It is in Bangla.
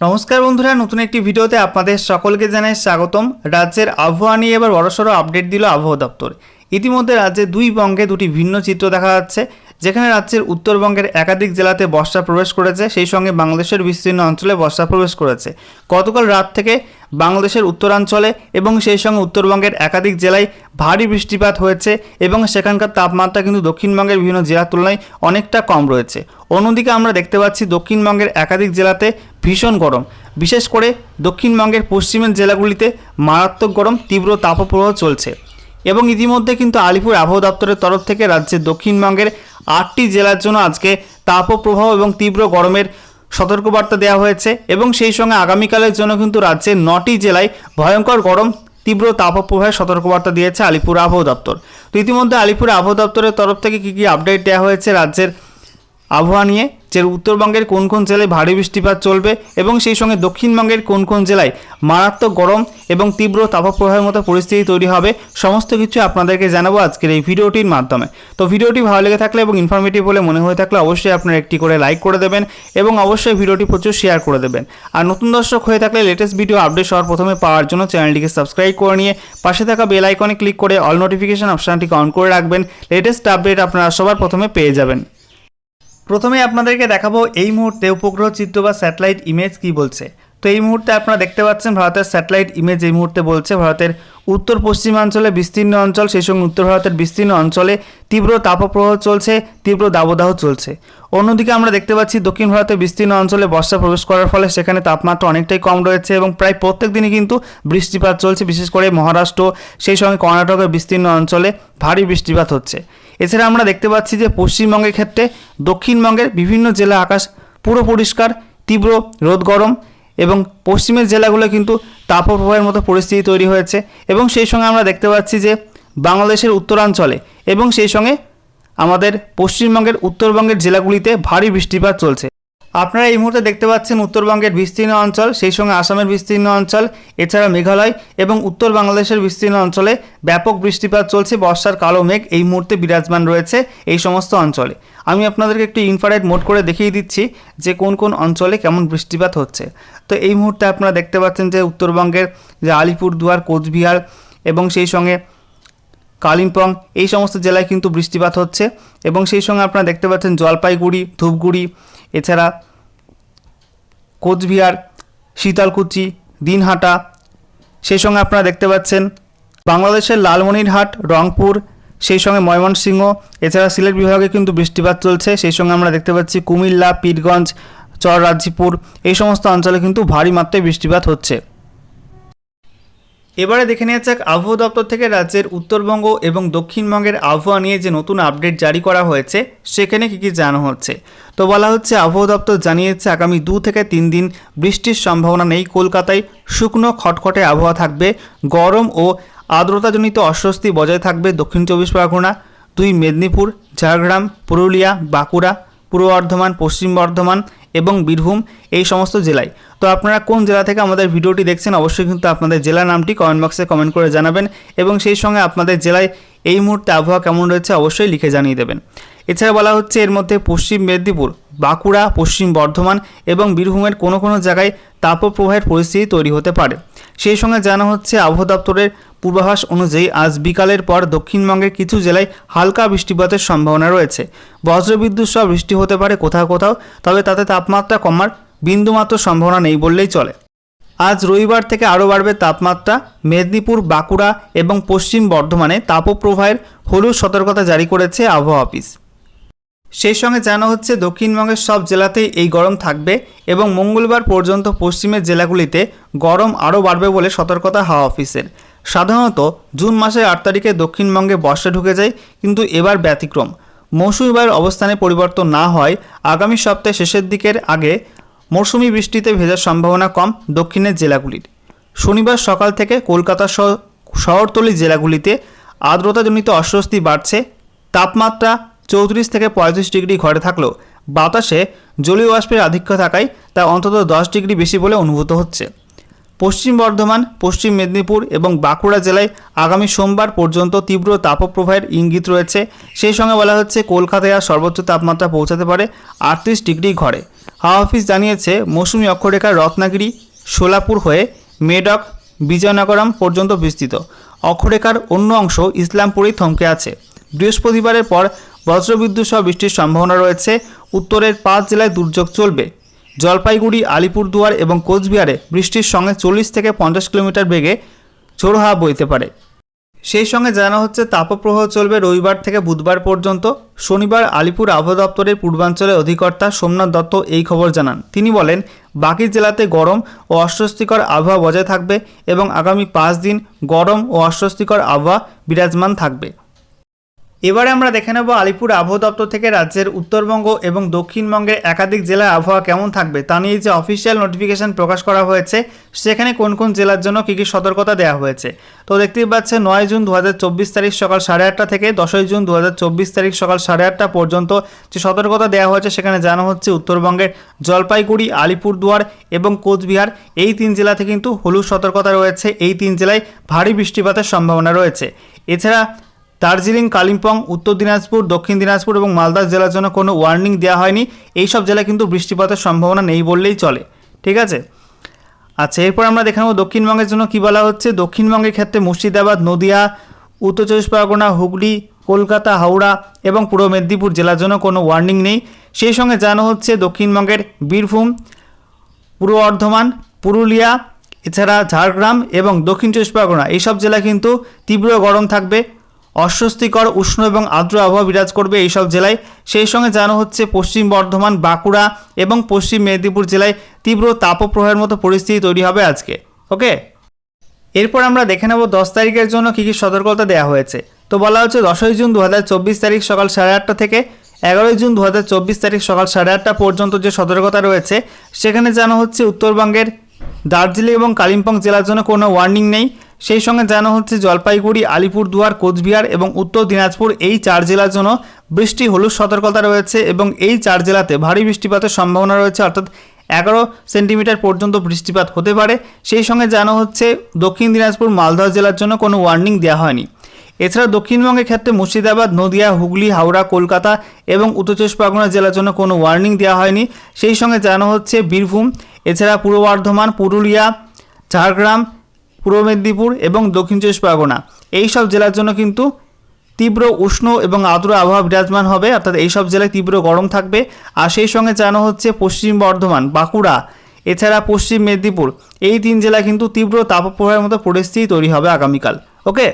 নমস্কার বন্ধুরা, নতুন একটি ভিডিওতে আপনাদের সকলকে জানাই স্বাগতম। রাজ্যের আবহাওয়া নিয়ে এবার বড়সড় আপডেট দিল আবহাওয়া দপ্তর। ইতিমধ্যে রাজ্যে দুই বঙ্গে দুটি ভিন্ন চিত্র দেখা যাচ্ছে, যেখানে রাজ্যের উত্তরবঙ্গের একাধিক জেলাতে বর্ষা প্রবেশ করেছে, সেই সঙ্গে বাংলাদেশের বিস্তীর্ণ অঞ্চলে বর্ষা প্রবেশ করেছে। গতকাল রাত থেকে বাংলাদেশের উত্তরাঞ্চলে এবং সেই সঙ্গে উত্তরবঙ্গের একাধিক জেলায় ভারী বৃষ্টিপাত হয়েছে এবং সেখানকার তাপমাত্রা কিন্তু দক্ষিণবঙ্গের বিভিন্ন জেলার তুলনায় অনেকটা কম রয়েছে। অন্যদিকে আমরা দেখতে পাচ্ছি দক্ষিণবঙ্গের একাধিক জেলাতে ভীষণ গরম। বিশেষ করে দক্ষিণবঙ্গের পশ্চিমের জেলাগুলিতে মারাত্মক গরম, তীব্র তাপপ্রবাহ চলছে। এবং ইতিমধ্যে কিন্তু আলিপুর আবহাওয়া দপ্তরের তরফ থেকে রাজ্যের দক্ষিণবঙ্গের আটটি জেলার জন্য আজকে তাপপ্রবাহ এবং তীব্র গরমের সতর্কবার্তা দেওয়া হয়েছে এবং সেই সঙ্গে আগামীকালের জন্য কিন্তু রাজ্যের নটি জেলায় ভয়ঙ্কর গরম, তীব্র তাপপ্রবাহের সতর্কবার্তা দিয়েছে আলিপুর আবহাওয়া দপ্তর। তো ইতিমধ্যে আলিপুর আবহাওয়া দপ্তরের তরফ থেকে কী কী আপডেট দেওয়া হয়েছে রাজ্যের আবহাওয়া নিয়ে? যে উত্তরবঙ্গের কোন কোন জেলায় ভারী বৃষ্টিপাত চলবে এবং সেই সঙ্গে দক্ষিণবঙ্গের কোন কোন জেলায় মারাত্মক গরম এবং তীব্র তাপপ্রবাহের মতো পরিস্থিতি তৈরি হবে, সমস্ত কিছু আপনাদেরকে জানাব আজকের এই ভিডিওটির মাধ্যমে। তো ভিডিওটি ভালো লেগে থাকলে এবং ইনফরমেটিভ বলে মনে হয়ে থাকলে অবশ্যই আপনারা একটি করে লাইক করে দেবেন এবং অবশ্যই ভিডিওটি প্রচুর শেয়ার করে দেবেন। আর নতুন দর্শক হয়ে থাকলে লেটেস্ট ভিডিও আপডেট সবার প্রথমে পাওয়ার জন্য চ্যানেলটিকে সাবস্ক্রাইব করে নিয়ে পাশে থাকা বেল আইকনে ক্লিক করে অল নোটিফিকেশন অপশানটিকে অন করে রাখবেন। লেটেস্ট আপডেট আপনারা সবার প্রথমে পেয়ে যাবেন। প্রথমে আপনাদেরকে দেখাবো এই মুহূর্তে উপগ্রহ চিত্র বা স্যাটেলাইট ইমেজ কি বলছে। তো এই মুহূর্তে আপনারা দেখতে পাচ্ছেন ভারতের স্যাটেলাইট ইমেজ এই মুহূর্তে বলছে, ভারতের উত্তর পশ্চিমাঞ্চলে বিস্তীর্ণ অঞ্চল, সেই সঙ্গে উত্তর ভারতের বিস্তীর্ণ অঞ্চলে তীব্র তাপপ্রবাহ চলছে, তীব্র দাবদাহ চলছে। অন্যদিকে আমরা দেখতে পাচ্ছি দক্ষিণ ভারতের বিস্তীর্ণ অঞ্চলে বর্ষা প্রবেশ করার ফলে সেখানে তাপমাত্রা অনেকটাই কম রয়েছে এবং প্রায় প্রত্যেক দিনই কিন্তু বৃষ্টিপাত চলছে, বিশেষ করে মহারাষ্ট্র, সেই সঙ্গে কর্ণাটকের বিস্তীর্ণ অঞ্চলে ভারী বৃষ্টিপাত হচ্ছে। এছাড়া আমরা দেখতে পাচ্ছি যে পশ্চিমবঙ্গের ক্ষেত্রে দক্ষিণবঙ্গের বিভিন্ন জেলা আকাশ পুরো পরিষ্কার, তীব্র রোদ গরম। এবং পশ্চিমের জেলাগুলো কিন্তু তাপপ্রবাহের মতো পরিস্থিতি তৈরি হয়েছে এবং সেই সঙ্গে আমরা দেখতে পাচ্ছি যে বাংলাদেশের উত্তরাঞ্চলে এবং সেই সঙ্গে আমাদের পশ্চিমবঙ্গের উত্তরবঙ্গের জেলাগুলিতে ভারী বৃষ্টিপাত চলছে। আপনারা এই মুহূর্তে দেখতে পাচ্ছেন উত্তরবঙ্গের বিস্তীর্ণ অঞ্চল, সেই সঙ্গে আসামের বিস্তীর্ণ অঞ্চল, এছাড়া মেঘালয় এবং উত্তর বাংলাদেশের বিস্তীর্ণ অঞ্চলে ব্যাপক বৃষ্টিপাত চলছে। বর্ষার কালো মেঘ এই মুহূর্তে বিরাজমান রয়েছে এই সমস্ত অঞ্চলে। আমি আপনাদেরকে একটু ইনফারেট মোড করে দেখিয়ে দিচ্ছি যে কোন কোন অঞ্চলে কেমন বৃষ্টিপাত হচ্ছে। তো এই মুহূর্তে আপনারা দেখতে পাচ্ছেন যে উত্তরবঙ্গের যে আলিপুরদুয়ার, কোচবিহার এবং সেই সঙ্গে কালিম্পং, এই সমস্ত জেলায় কিন্তু বৃষ্টিপাত হচ্ছে এবং সেই সঙ্গে আপনারা দেখতে পাচ্ছেন জলপাইগুড়ি, ধূপগুড়ি, এছাড়া কোচবিহার, শীতলকুচি, দিনহাটা, সেই সঙ্গে আপনারা দেখতে পাচ্ছেন বাংলাদেশের লালমনিরহাট, রংপুর সেই সঙ্গে ময়মনসিংহ, এছাড়া সিলেট বিভাগে কিন্তু বৃষ্টিপাত চলছে। সেই সঙ্গে আমরা দেখতে পাচ্ছি কুমিল্লা, পীরগঞ্জ চররাজ্যপুর এই সমস্ত অঞ্চলে কিন্তু ভারী মাত্রায় বৃষ্টিপাত হচ্ছে। এবারে দেখে নেওয়া যাক, আবহাওয়া দপ্তর থেকে রাজ্যের উত্তরবঙ্গ এবং দক্ষিণবঙ্গের আবহাওয়া নিয়ে যে নতুন আপডেট জারি করা হয়েছে, সেখানে কী কী জানানো হচ্ছে? তো বলা হচ্ছে, আবহাওয়া দপ্তর জানিয়েছে, আগামী দু থেকে তিন দিন বৃষ্টির সম্ভাবনা নেই। কলকাতায় শুকনো, খটখটে আবহাওয়া থাকবে। গরম ও আর্দ্রতাজনিত অস্বস্তি বজায় থাকবে দক্ষিণ চব্বিশ পরগনা, দুই মেদিনীপুর, ঝাড়গ্রাম, পুরুলিয়া, বাঁকুড়া, পূর্ব বর্ধমান, পশ্চিম বর্ধমান এবং বীরভূম এই সমস্ত জেলায়। তো আপনারা কোন জেলা থেকে আমাদের ভিডিওটি দেখছেন অবশ্যই কিন্তু আপনাদের জেলার নামটি কমেন্ট বক্সে কমেন্ট করে জানাবেন এবং সেই সঙ্গে আপনাদের জেলায় এই মুহূর্তে আবহাওয়া কেমন রয়েছে অবশ্যই লিখে জানিয়ে দেবেন। এছাড়া বলা হচ্ছে এর মধ্যে পশ্চিম মেদিনীপুর, বাঁকুড়া, পশ্চিম বর্ধমান এবং বীরভূমের কোনো কোনো জায়গায় তাপপ্রবাহের পরিস্থিতি তৈরি হতে পারে। সেই সঙ্গে জানা হচ্ছে আবহাওয়া দপ্তরের পূর্বাভাস অনুযায়ী আজ বিকালের পর দক্ষিণবঙ্গের কিছু জেলায় হালকা বৃষ্টিপাতের সম্ভাবনা রয়েছে। বজ্রবিদ্যুৎ সহ বৃষ্টি হতে পারে কোথাও কোথাও, তবে তাতে তাপমাত্রা কমার বিন্দুমাত্র সম্ভাবনা নেই বললেই চলে। আজ রবিবার থেকে আরও বাড়বে তাপমাত্রা। মেদিনীপুর, বাঁকুড়া এবং পশ্চিম বর্ধমানে তাপপ্রবাহের হলুদ সতর্কতা জারি করেছে আবহাওয়া অফিস। সেই সঙ্গে জানা হচ্ছে দক্ষিণবঙ্গের সব জেলাতেই এই গরম থাকবে এবং মঙ্গলবার পর্যন্ত পশ্চিমের জেলাগুলিতে গরম আরও বাড়বে বলে সতর্কতা হাওয়া অফিসের। সাধারণত জুন মাসের আট তারিখে দক্ষিণবঙ্গে বর্ষা ঢুকে যায়, কিন্তু এবার ব্যতিক্রম। মৌসুমি বায়ুর অবস্থানে পরিবর্তন না হয়, আগামী সপ্তাহে শেষের দিকের আগে মৌসুমি বৃষ্টিতে ভেজার সম্ভাবনা কম দক্ষিণের জেলাগুলির। শনিবার সকাল থেকে কলকাতা শহরতলি জেলাগুলিতে আর্দ্রতাজনিত অস্বস্তি বাড়ছে, তাপমাত্রা চৌত্রিশ থেকে পঁয়ত্রিশ ডিগ্রি ঘরে থাকলেও বাতাসে জলীয় বাষ্পের আধিক্য থাকায় তা অন্তত দশ ডিগ্রি বেশি বলে অনুভূত হচ্ছে। পশ্চিম বর্ধমান, পশ্চিম মেদিনীপুর এবং বাঁকুড়া জেলায় আগামী সোমবার পর্যন্ত তীব্র তাপপ্রবাহের ইঙ্গিত রয়েছে। সেই সঙ্গে বলা হচ্ছে, কলকাতায় আর সর্বোচ্চ তাপমাত্রা পৌঁছাতে পারে আটত্রিশ ডিগ্রি ঘরে। হাওয়া অফিস জানিয়েছে, মৌসুমি অক্ষরেখার রত্নাগিরি, সোলাপুর হয়ে মেডক, বিজয়নগরম পর্যন্ত বিস্তৃত। অক্ষরেখার অন্য অংশ ইসলামপুরেই থমকে আছে। বৃহস্পতিবারের পর বজ্রবিদ্যুৎ সহ বৃষ্টির সম্ভাবনা রয়েছে। উত্তরের পাঁচ জেলায় দুর্যোগ চলবে। জলপাইগুড়ি, আলিপুরদুয়ার এবং কোচবিহারে বৃষ্টির সঙ্গে চল্লিশ থেকে পঞ্চাশ কিলোমিটার বেগে ঝোড়ো বইতে পারে। সেই সঙ্গে জানানো হচ্ছে, তাপপ্রবাহ চলবে রবিবার থেকে বুধবার পর্যন্ত। শনিবার আলিপুর আবহাওয়া দপ্তরের পূর্বাঞ্চলের অধিকর্তা সোমনাথ দত্ত এই খবর জানান। তিনি বলেন, বাকি জেলাতে গরম ও অস্বস্তিকর আবহাওয়া বজায় থাকবে এবং আগামী পাঁচ দিন গরম ও অস্বস্তিকর আবহাওয়া বিরাজমান থাকবে। এবারে আমরা দেখে নেব আলিপুর আবহাওয়া দপ্তর থেকে রাজ্যের উত্তরবঙ্গ এবং দক্ষিণবঙ্গের একাধিক জেলার আবহাওয়া কেমন থাকবে তা নিয়ে যে অফিসিয়াল নোটিফিকেশন প্রকাশ করা হয়েছে, সেখানে কোন কোন জেলার জন্য কী কী সতর্কতা দেওয়া হয়েছে? তো দেখতেই পাচ্ছেন নয় জুন দু হাজার চব্বিশ তারিখ সকাল সাড়ে আটটা থেকে দশই জুন দু হাজার চব্বিশ তারিখ সকাল সাড়ে আটটা পর্যন্ত যে সতর্কতা দেওয়া হয়েছে, সেখানে জানা হচ্ছে উত্তরবঙ্গের জলপাইগুড়ি, আলিপুরদুয়ার এবং কোচবিহার, এই তিন জেলাতে কিন্তু হলুদ সতর্কতা রয়েছে। এই তিন জেলায় ভারী বৃষ্টিপাতের সম্ভাবনা রয়েছে। এছাড়া দার্জিলিং, কালিম্পং, উত্তর দিনাজপুর, দক্ষিণ দিনাজপুর এবং মালদা জেলার জন্য কোনো ওয়ার্নিং দেওয়া হয়নি। এই সব জেলায় কিন্তু বৃষ্টিপাতের সম্ভাবনা নেই বললেই চলে। ঠিক আছে? আচ্ছা এরপর আমরা দেখে নেব দক্ষিণবঙ্গের জন্য কী বলা হচ্ছে। দক্ষিণবঙ্গের ক্ষেত্রে মুর্শিদাবাদ, নদিয়া, উত্তর চব্বিশ পরগনা, হুগলি, কলকাতা, হাওড়া এবং পূর্ব মেদিনীপুর জেলার জন্য কোনো ওয়ার্নিং নেই। সেই সঙ্গে জানানো হচ্ছে দক্ষিণবঙ্গের বীরভূম, পূর্ব বর্ধমান, পুরুলিয়া, এছাড়া ঝাড়গ্রাম এবং দক্ষিণ চব্বিশ পরগনা। এইসব জেলায় কিন্তু তীব্র গরম থাকবে। অস্বস্তিকর, উষ্ণ এবং আর্দ্র আবহাওয়া বিরাজ করবে এইসব জেলায়। সেই সঙ্গে জানানো হচ্ছে, পশ্চিম বর্ধমান, বাঁকুড়া এবং পশ্চিম মেদিনীপুর জেলায় তীব্র তাপপ্রবাহের মতো পরিস্থিতি তৈরি হবে আজকে। ওকে? এরপর আমরা দেখে নেব দশ তারিখের জন্য কী কী সতর্কতা দেওয়া হয়েছে। তো বলা হচ্ছে, দশই জুন দুহাজার চব্বিশ তারিখ সকাল সাড়ে আটটা থেকে এগারোই জুন দু হাজার চব্বিশ তারিখ সকাল সাড়ে আটটা পর্যন্ত যে সতর্কতা রয়েছে, সেখানে জানা হচ্ছে উত্তরবঙ্গের দার্জিলিং এবং কালিম্পং জেলার জন্য কোনো ওয়ার্নিং নেই। সেই সঙ্গে জানা হচ্ছে জলপাইগুড়ি, আলিপুরদুয়ার, কোচবিহার এবং উত্তর দিনাজপুর এই চার জেলার জন্য বৃষ্টি, হলুদ সতর্কতা রয়েছে এবং এই চার জেলাতে ভারী বৃষ্টিপাতের সম্ভাবনা রয়েছে। অর্থাৎ এগারো সেন্টিমিটার পর্যন্ত বৃষ্টিপাত হতে পারে। সেই সঙ্গে জানা হচ্ছে দক্ষিণ দিনাজপুর, মালদহ জেলার জন্য কোনো ওয়ার্নিং দেওয়া হয়নি। এছাড়া দক্ষিণবঙ্গের ক্ষেত্রে মুর্শিদাবাদ, নদিয়া, হুগলি, হাওড়া, কলকাতা এবং উত্তর চব্বিশ পরগনা জেলার জন্য কোনো ওয়ার্নিং দেওয়া হয়নি। সেই সঙ্গে জানানো হচ্ছে বীরভূম, এছাড়া পূর্ব বর্ধমান, পুরুলিয়া, ঝাড়গ্রাম পূর্ব মেদিনীপুর এবং দক্ষিণ চব্বিশ পরগনা। এই সব জেলার জন্য কিন্তু তীব্র উষ্ণ এবং আর্দ্র আবহাওয়া বিরাজমান হবে, অর্থাৎ এইসব জেলায় তীব্র গরম থাকবে। আর সেই সঙ্গে জানানো হচ্ছে পশ্চিম বর্ধমান, বাঁকুড়া, এছাড়া পশ্চিম মেদিনীপুর। এই তিন জেলায় কিন্তু তীব্র তাপপ্রবাহের মতো পরিস্থিতি তৈরি হবে আগামীকাল। ওকে